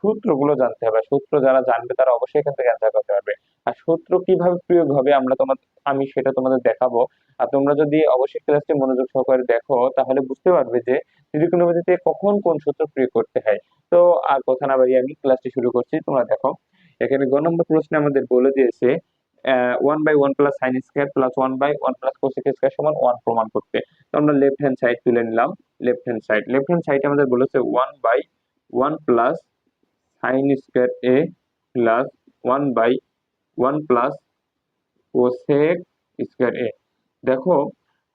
সূত্রগুলো জানতে হবে। সূত্র যারা জানবে তারা অবশ্যই এখান থেকে অ্যান্সার করতে পারবে। আর সূত্র কীভাবে প্রয়োগ হবে আমরা তোমার আমি সেটা তোমাদের দেখাবো। আর তোমরা যদি অবশ্যই ক্লাসটি মনোযোগ সহকারে দেখো, তাহলে বুঝতে পারবে যে ত্রিকোণমিতিতে কখন কোন সূত্র প্রয়োগ করতে হয়। তো আর কথা না বাড়িয়ে আমি ক্লাসটি শুরু করছি, তোমরা দেখো। এখানে গ নম্বর প্রশ্নে আমাদের বলে দিয়েছে one by one plus sine square plus one by one plus cosec square সমান ওয়ান প্রমাণ করতে। তো আমরা লেফট হ্যান্ড সাইড তুলে নিলাম। Left hand side left hand side আমাদের বলেছে one by one plus sine square A plus one by one plus cosec square এ দেখো,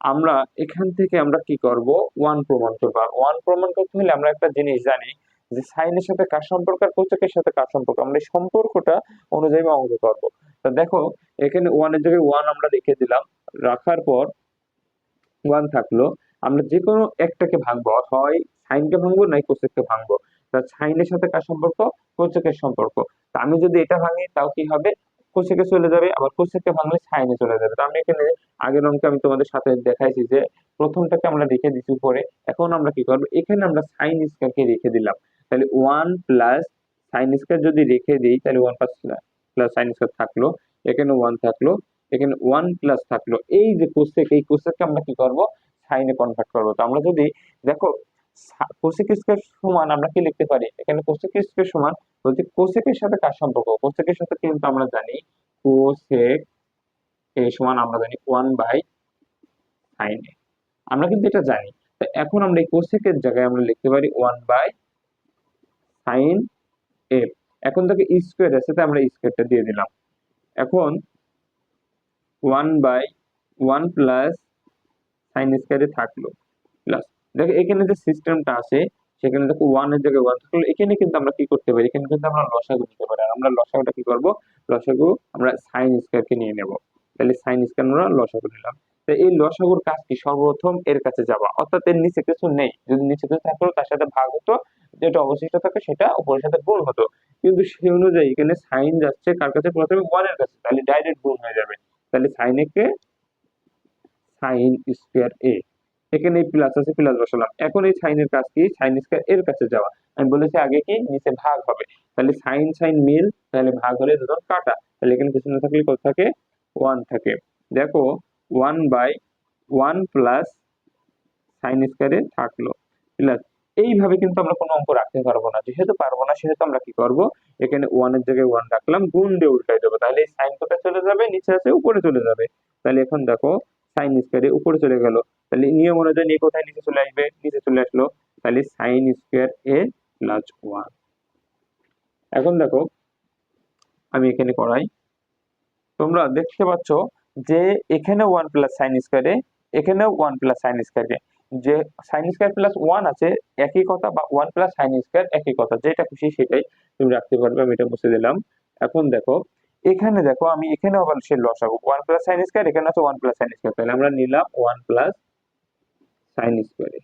আমরা এখান থেকে আমরা কি করব? ওয়ান প্রমাণ করব। আর ওয়ান প্রমাণ করতে হলে আমরা একটা জিনিস জানি যে সাইনের সাথে কার সম্পর্ক আর কোচেকের সাথে কার সম্পর্ক? আমরা এই সম্পর্কটা অনুযায়ী অঙ্ক করব। তো দেখো, এখানে ওয়ানের জায়গায় ওয়ান আমরা রেখে দিলাম। রাখার পর ওয়ান থাকল। আমরা যে কোনো একটাকে ভাঙবো হয় সাইনকে ভাঙবো নাই কোচেককে ভাঙবো। তা সাইনের সাথে কার সম্পর্ক? কোচেকের সম্পর্ক। তা আমি যদি এটা ভাঙি, তাও কি হবে? কোচেকে চলে যাবে, আবার কোচেকে ভাঙলে সাইনে চলে যাবে। তো আমি এখানে আগের অঙ্কে আমি তোমাদের সাথে দেখাইছি যে প্রথমটাকে আমরা রেখে দিচ্ছি উপরে, এখন আমরা কি করব? এখানে আমরা সাইন স্কয়ারকে রেখে দিলাম। তাহলে ওয়ান প্লাস সাইন স্কয়ার যদি রেখে দিই, তাহলে one plus plus sine square থাকল। এখানে ওয়ান থাকল, এখানে ওয়ান প্লাস থাকল। এই যে কোসেক, এই কোসেককে আমরা কি করব? সাইনে কনভার্ট করব। তো আমরা যদি, দেখো কোসেক স্কয়ার সমান আমরা কি লিখতে পারি? এখানে কোসেক স্কয়ার সমান বলতে কোসেকের সাথে কার সম্পর্ক? কোসেকের সাথে কিন্তু আমরা জানি কোসেক এ সমান আমরা জানি ওয়ান বাই সাইন আমরা কিন্তু এটা জানি। তো এখন আমরা এই কোসেকের জায়গায় আমরা লিখতে পারি ওয়ান বাই সাইন এখন থেকে স্কোয়ার আছে, তাই আমরা স্কোয়ারটা দিয়ে দিলাম। এখন one by one plus sine স্কোয়ারে থাকল। প্লাস দেখো, এখানে যে সিস্টেমটা আছে, সেখানে দেখো ওয়ানের জায়গায় ওয়ান থাকলে এখানে কিন্তু আমরা কি করতে পারি? এখানে কিন্তু আমরা লসাগু নিতে পারি। আমরা লসাগুটা কি করব? লসাগু আমরা সাইন স্কোয়ারকে নিয়ে নেব। তাহলে সাইন স্কোয়ার আমরা লসাগু নিলাম। তো এই লসাগুর কাজ কি? সর্বপ্রথম এর কাছে যাওয়া। অর্থাৎ এর নিচে কিছু নেই। যদি নিচে কিছু থাকতো, তার সাথে ভাগ হতো, যেটা অবশিষ্ট থাকে, সেটা উপরের সাথে গুণ হতো। কিন্তু সেই অনুযায়ী এখানে সাইন যাচ্ছে কার কাছে? প্রথমে ওয়ানের কাছে। তাহলে ডাইরেক্ট গুণ হয়ে যাবে। তাহলে সাইন একে সাইন স্কোয়ার এ এখানে এই প্লাস আছে প্লাস বসালাম। এখন এই সাইনের কাজ কি? সাইন স্কোয়ার এর কাছে যাওয়া। আমি বলেছি আগে কি? নিচে ভাগ হবে। তাহলে সাইন সাইন মিল, তাহলে ভাগ হলে দুজন কাটা। তাহলে এখানে কিছু না থাকলে কত থাকে? ওয়ান থাকে। দেখো one by one plus sine স্কোয়ারে থাকল। প্লাস এইভাবে কিন্তু আমরা কোনো অঙ্ক রাখতে পারব না। যেহেতু পারব না, সেহেতু আমরা কি করব? এখানে ওয়ানের জায়গায় ওয়ান রাখলাম, গুণ দিয়ে উল্টাই দেবো। তাহলে সাইন কোথায় চলে যাবে? নিচে আছে, উপরে চলে যাবে। তাহলে এখন দেখো সাইন স্কোয়ারে উপরে চলে গেল। তাহলে নিয়ম অনুযায়ী নিয়ে কোথায় নিচে চলে আসবে? নিচে চলে আসলো তাহলে সাইন স্কোয়ার এ প্লাস ওয়ান এখন দেখো, আমি এখানে করাই। তোমরা দেখতে পাচ্ছ যে এখানে ওয়ান প্লাস সাইন স্কোয়ারে এখানেও ওয়ান প্লাস সাইন স্কোয়ারে যে সাইন স্কোয়ার প্লাস ওয়ান আছে, একই কথা বা ওয়ান প্লাস সাইন স্কোয়ার একই কথা, যেটা খুশি সেটাই তুমি রাখতে পারবে, আমি এটা মুছে দিলাম। এখন দেখো এখানে দেখো, আমি এখানে আবার সে লসাগু ওয়ান প্লাস সাইন স্কোয়ার এখানে আছে ওয়ান প্লাস সাইন স্কোয়ার তাহলে আমরা নিলাম ওয়ান প্লাস সাইন স্কোয়ারে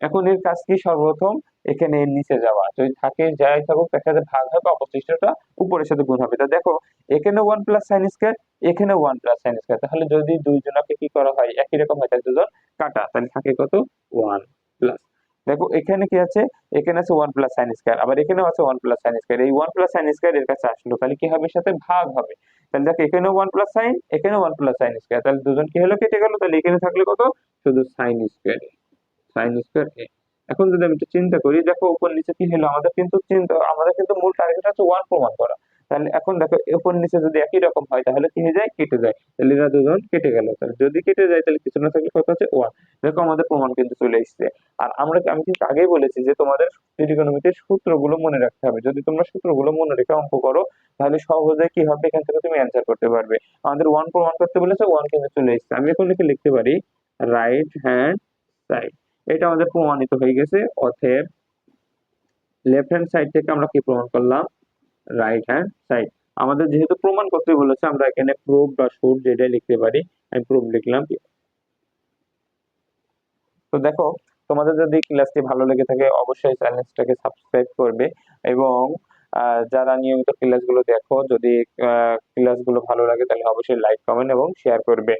এখন এর কাজ কি? সর্বপ্রথম এখানে এর নিচে যাওয়া। যদি থাকে, যাই থাকুক, তার সাথে ভাগ হবে, অবশিষ্টটা উপরের সাথে গুণ হবে। তা দেখো, এখানে ওয়ান প্লাস সাইন স্কোয়ার এখানে ওয়ান প্লাস সাইন স্কোয়ার তাহলে যদি দুইজনকে কি করা হয়? একই রকম হয় তাহলে দুজন কাটা। তাহলে থাকে কত? ওয়ান প্লাস দেখো, এখানে কি আছে? এখানে আছে ওয়ান প্লাস সাইন স্কোয়ার আবার এখানেও আছে ওয়ান প্লাস সাইন স্কোয়ার এই ওয়ান প্লাস সাইন স্কোয়ার এর কাছে আসলো, তাহলে কি হবে? সাথে ভাগ হবে। তাহলে দেখো এখানে ওয়ান প্লাস সাইন এখানে ওয়ান প্লাস সাইন স্কোয়ার তাহলে দুজন কি হলো? কেটে গেল। তাহলে এখানে থাকলে কত? শুধু সাইন স্কোয়ার সাইন স্কোয়ার এ। এখন যদি আমি একটু চিন্তা করি, দেখো, উপর নিচে কি হলো? আমাদের কিন্তু চিন্তা, আমাদের কিন্তু মূল টার্গেট হচ্ছে ওয়ান প্রমাণ করা। তাহলে এখন দেখো উপর নিচে যদি একই রকম হয়, তাহলে কি হয়ে যায়? কেটে যায়। তাহলে এরা দুজন কেটে গেল। তাহলে যদি কেটে যায়, তাহলে কিছু না থাকলে কত হচ্ছে ওয়ান দেখো আমাদের প্রমাণ কিন্তু চলে এসছে। আর আমরা আমি কিন্তু আগেই বলেছি যে তোমাদের ত্রিকোণমিতির সূত্রগুলো মনে রাখতে হবে। যদি তোমরা সূত্রগুলো মনে রেখে অঙ্ক করো, তাহলে সহজে কি হবে? এখান থেকে তুমি অ্যান্সার করতে পারবে। আমাদের ওয়ান প্রমাণ করতে বলেছে ওয়ান কিন্তু চলে এসছে। আমি এখন লিখে লিখতে পারি রাইট হ্যান্ড সাইড এটা আমাদের প্রমাণিত হয়ে গেছে অতএব লেফট হ্যান্ড সাইড থেকে আমরা কি প্রমাণ করলাম? রাইট হ্যান্ড সাইড আমাদের যেহেতু প্রমাণ করতে বলেছে, আমরা এখানে প্রুফ বা শুট যেটাই লিখতে পারি, আমি প্রুফ লিখলাম। তো দেখো, তোমাদের যদি ক্লাসটি ভালো লেগে থাকে, অবশ্যই চ্যানেলটাকে সাবস্ক্রাইব করবে এবং যারা নিয়মিত ক্লাসগুলো দেখো, যদি ক্লাসগুলো ভালো লাগে, তাহলে অবশ্যই লাইক কমেন্ট এবং শেয়ার করবে।